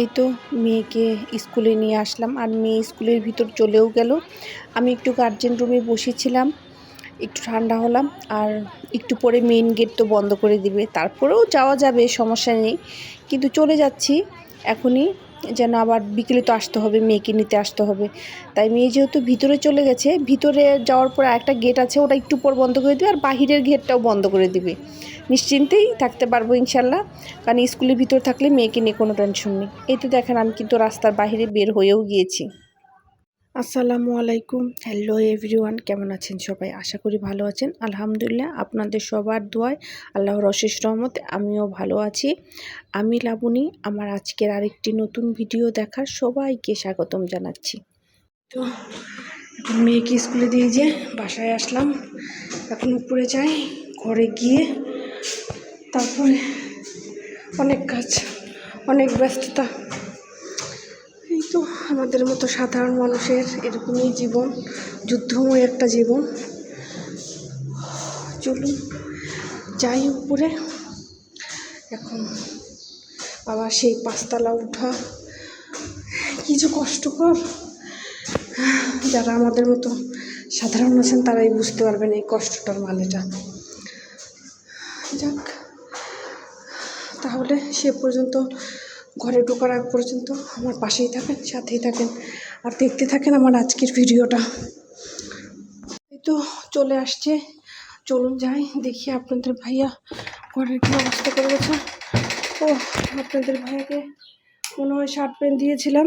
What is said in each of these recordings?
এই তো মেয়েকে স্কুলে নিয়ে আসলাম আর মেয়ে স্কুলের ভিতর চলেও গেল। আমি একটু গার্জেন রুমে বসেছিলাম, একটু ঠান্ডা হলাম আর একটু পরে মেন গেট তো বন্ধ করে দিবে। তারপরেও যাওয়া যাবে, সমস্যা নেই। কিন্তু চলে যাচ্ছি এখনই। যেন আবার বিকেলে তো আসতে হবে, মেয়েকে নিতে আসতে হবে। তাই মেয়ে যেহেতু ভিতরে চলে গেছে, ভিতরে যাওয়ার পর একটা গেট আছে, ওটা একটু পর বন্ধ করে দেবে আর বাহিরের গেটটাও বন্ধ করে দিবে। নিশ্চিন্তেই থাকতে পারব ইনশাল্লাহ, কারণ স্কুলের ভিতর থাকলে মেয়েকে নিয়ে কোনো টেনশন নেই। এই তো দেখেন আমি কিন্তু রাস্তার বাহিরে বের হয়েও গিয়েছি। আসসালামু আলাইকুম। হ্যালো এভরিওয়ান কেমন আছেন সবাই? আশা করি ভালো আছেন। আলহামদুলিল্লাহ, আপনাদের সবার দোয়ায় আল্লাহর অশেষ রহমতে আমিও ভালো আছি। আমি লাবণী, আমার আজকের আরেকটি নতুন ভিডিও দেখার সবাইকে স্বাগতম জানাচ্ছি। তো মেয়েকে স্কুলে দিয়ে যে বাসায় আসলাম। এখন উপরে যাই, ঘরে গিয়ে তারপরে অনেক কাজ, অনেক ব্যস্ততা। তো আমাদের মতো সাধারণ মানুষের এরকমই জীবন, যুদ্ধময় একটা জীবন। চলুন, যাই উপরে। এখন আবার সেই পাঁচতলা উঠা। কিছু কষ্টকর। যারা আমাদের মতো সাধারণ আছেন, তারাই বুঝতে পারবেন এই কষ্টটার মানেটা। যাক, তাহলে সে পর্যন্ত ঘরে ঢোকার আগ পর্যন্ত আমার পাশেই থাকেন, সাথেই থাকেন আর দেখতে থাকেন আমার আজকের ভিডিওটা। এই তো চলে আসছে। চলুন যাই, দেখি আপনাদের ভাইয়া ঘরের কী অবস্থা করে গেছে। ও আপনাদের ভাইয়াকে মনে হয় শার্ট প্যান্ট দিয়েছিলাম।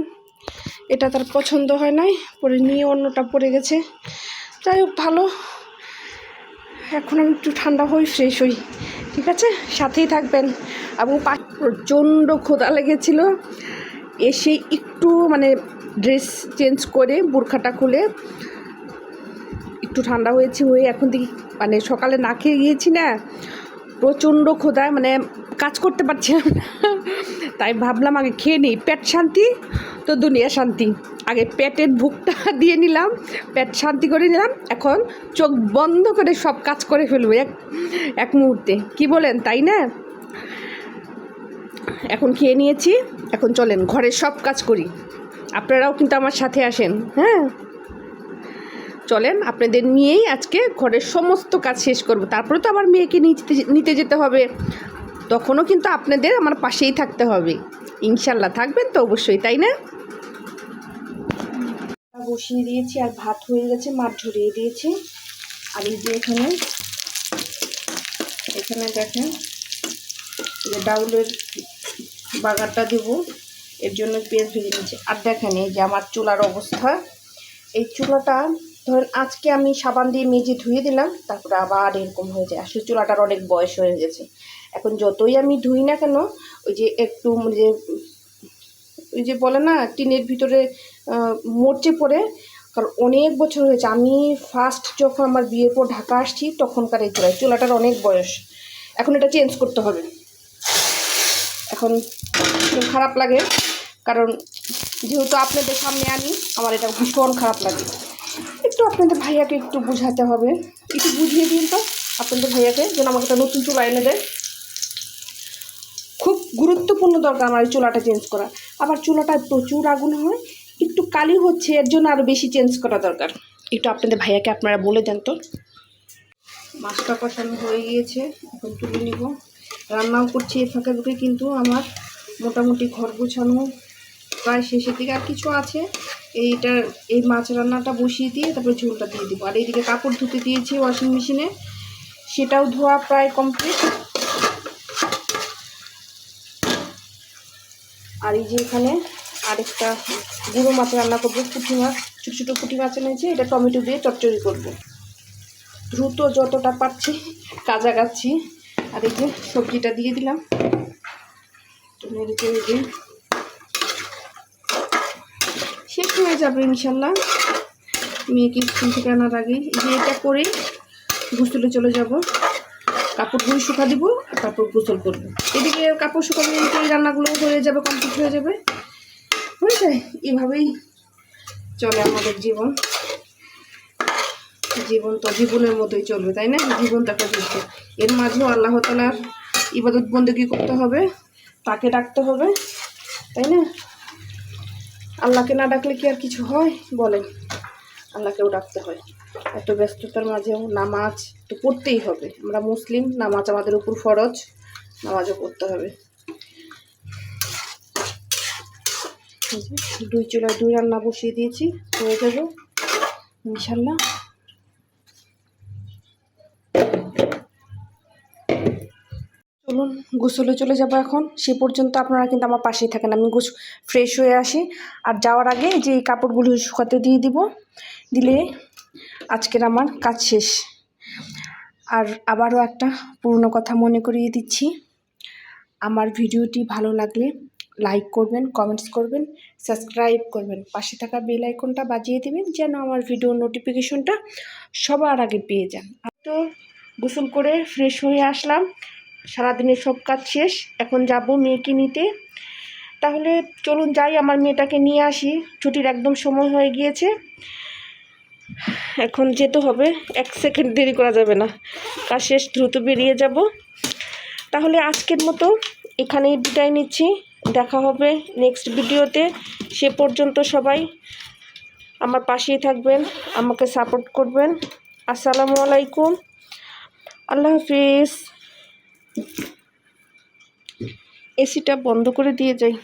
এটা তার পছন্দ হয় নাই, পরে নিয়ে অন্যটা পড়ে গেছে। যাই হোক, ভালো। এখন আমি একটু ঠান্ডা হই ফ্রেশ হই, ঠিক আছে? সাথেই থাকবেন। এবং প্রচণ্ড ক্ষুধা লেগেছিল। এসে একটু মানে ড্রেস চেঞ্জ করে বোরখাটা খুলে একটু ঠান্ডা হয়েছে, হয়ে এখন দেখি মানে সকালে না খেয়ে গিয়েছি না, প্রচণ্ড ক্ষুধায় মানে কাজ করতে পারছিলাম না। তাই ভাবলাম আগে খেয়ে নিই। পেট শান্তি? তো দুনিয়া শান্তি। আগে পেটের ভুকটা দিয়ে নিলাম, পেট শান্তি করে নিলাম, এখন চোখ বন্ধ করে সব কাজ করে ফেলব এক এক মুহূর্তে। কি বলেন, তাই না? এখন খেয়ে নিয়েছি, এখন চলেন, ঘরের সব কাজ করি। আপনারাও কিন্তু আমার সাথে আসেন হ্যাঁ? চলেন, আপনাদের নিয়েই আজকে ঘরের সমস্ত কাজ শেষ করব। তারপরে তো আমার মেয়েকে নিতে নিতে যেতে হবে। তখনও কিন্তু আপনাদের আমার পাশেই থাকতে হবে। ইনশাল্লাহ থাকবেন তো অবশ্যই, তাই না? বসিয়ে দিয়েছি আর ভাত হয়ে গেছে, মাছ ঝরিয়ে দিয়েছি। আর এই যে এখানে এখানে দেখেন যে ডাউলের বাগারটা দেবো, এর জন্য পেঁয়াজ ভেজে নিয়েছি। আর দেখেন এই যে আমার চুলার অবস্থা, এই চুলাটা ধরেন আজকে আমি সাবান দিয়ে মেজে ধুয়ে দিলাম, তারপরে আবার এরকম হয়ে যায়। আসলে চুলাটার অনেক বয়স হয়ে গেছে। এখন যতই আমি ধুই না কেন, ওই যে একটু যে, ওই যে বলে না, টিনের ভিতরে মরচে পড়ে, কারণ অনেক বছর হয়েছে। আমি ফার্স্ট যখন আমার বিয়ের পর ঢাকা আসছি, তখনকার এই চুলায়। চুলাটার অনেক বয়স। এখন এটা চেঞ্জ করতে হবে। এখন খারাপ লাগে, কারণ যেহেতু আপনাদের সামনে আনি আমার এটা ভীষণ খারাপ লাগে। একটু আপনাদের ভাইয়াকে একটু বোঝাতে হবে। একটু বুঝিয়ে দিন তো, আপনাদের ভাইয়াকে, যেন আমাকে একটা নতুন চুলা এনে দেয়। গুরুত্বপূর্ণ দরকার আমার এই চুলাটা চেঞ্জ করা। আবার চুলাটায় প্রচুর আগুন হয়, একটু কালি হচ্ছে, এর জন্য আরও বেশি চেঞ্জ করা দরকার। একটু আপনাদের ভাইয়াকে আপনারা বলে দেন তো। মাছটা কষানো হয়ে গিয়েছে, এখন তুলে নিব। রান্নাও করছি এই ফাঁকে ফাঁকে, কিন্তু আমার মোটামুটি ঘর গোছানো প্রায় শেষের দিকে আর কিছু আছে। এইটা, এই মাছ রান্নাটা বসিয়ে দিয়ে তারপরে ঝোলটা দিয়ে দিব। আর এইদিকে কাপড় ধুতে দিয়েছি ওয়াশিং মেশিনে সেটাও ধোয়া প্রায় কমপ্লিট আর এই যে এখানে আরেকটা গুঁড়ো মাছ রান্না করব, পুঁটি মাছ, ছোটো ছোটো পুঁটি মাছ এনেছি, এটা টমেটো দিয়ে চচ্চড়ি করব। দ্রুত যতটা পারছি কাজা গাচ্ছি আর এই যে সবজিটা দিয়ে দিলাম। নেড়ে চেড়ে শেষ হয়ে যাবে ইনশাল্লাহ। মেয়েকে স্কুল থেকে আনার আগে যে এটা করে গোসলে চলে যাব। কাপড়গুলো শুকা দিব তারপর গোসল করব। এদিকে কাপড় শুকানো এই রান্নাগুলো হয়ে যাবে কমপ্লিট হয়ে যাবে। যায় এভাবেই চলে আমাদের জীবন। জীবন তো জীবনের মতোই চলবে, তাই না? জীবন তো একটা যুদ্ধ। এর মাঝেও আল্লাহ তালার ইবাদত বন্দেগি করতে হবে, তাকে ডাকতে হবে, তাই না? আল্লাহকে না ডাকলে কি আর কিছু হয়? বলেন। আল্লাহকেও ডাকতে হয়। এত ব্যস্ততার মাঝেও নামাজ তো পড়তেই হবে। আমরা মুসলিম, নামাজ আমাদের উপর ফরজ, নামাজও পড়তে হবে। দুই চুলায় দুই রান্না বসিয়ে দিয়েছি। হয়ে যাবে ইনশাল্লাহ চলুন, গোসলে চলে যাব এখন। সে পর্যন্ত আপনারা কিন্তু আমার পাশেই থাকেন। আমি গোস ফ্রেশ হয়ে আসি। আর যাওয়ার আগে যে এই কাপড়গুলো শুকাতে দিয়ে দিব। দিলে আজকের আমার কাজ শেষ। আর আবারও একটা পুরনো কথা মনে করিয়ে দিচ্ছি। আমার ভিডিওটি ভালো লাগলে লাইক করবেন কমেন্টস করবেন সাবস্ক্রাইব করবেন। পাশে থাকা বেল আইকনটা বাজিয়ে দেবেন যেন আমার ভিডিও নোটিফিকেশনটা সবার আগে পেয়ে যান। তো গোসল করে ফ্রেশ হয়ে আসলাম। সারাদিনের সব কাজ শেষ। এখন যাব মেয়েকে নিতে। তাহলে চলুন যাই, আমার মেয়েটাকে নিয়ে আসি। ছুটির একদম সময় হয়ে গিয়েছে। এখন যেতে হবে। এক সেকেন্ড দেরি করা যাবে না। কাজ শেষ, দ্রুত বেরিয়ে যাব। তাহলে আজকের মতো এখানেই বিদায় নিচ্ছি। দেখা হবে নেক্সট ভিডিওতে সে পর্যন্ত সবাই আমার পাশেই থাকবেন, আমাকে সাপোর্ট করবেন। আসসালামু আলাইকুম। আল্লাহ হাফিজ। এসিটা বন্ধ করে দিয়ে যাই।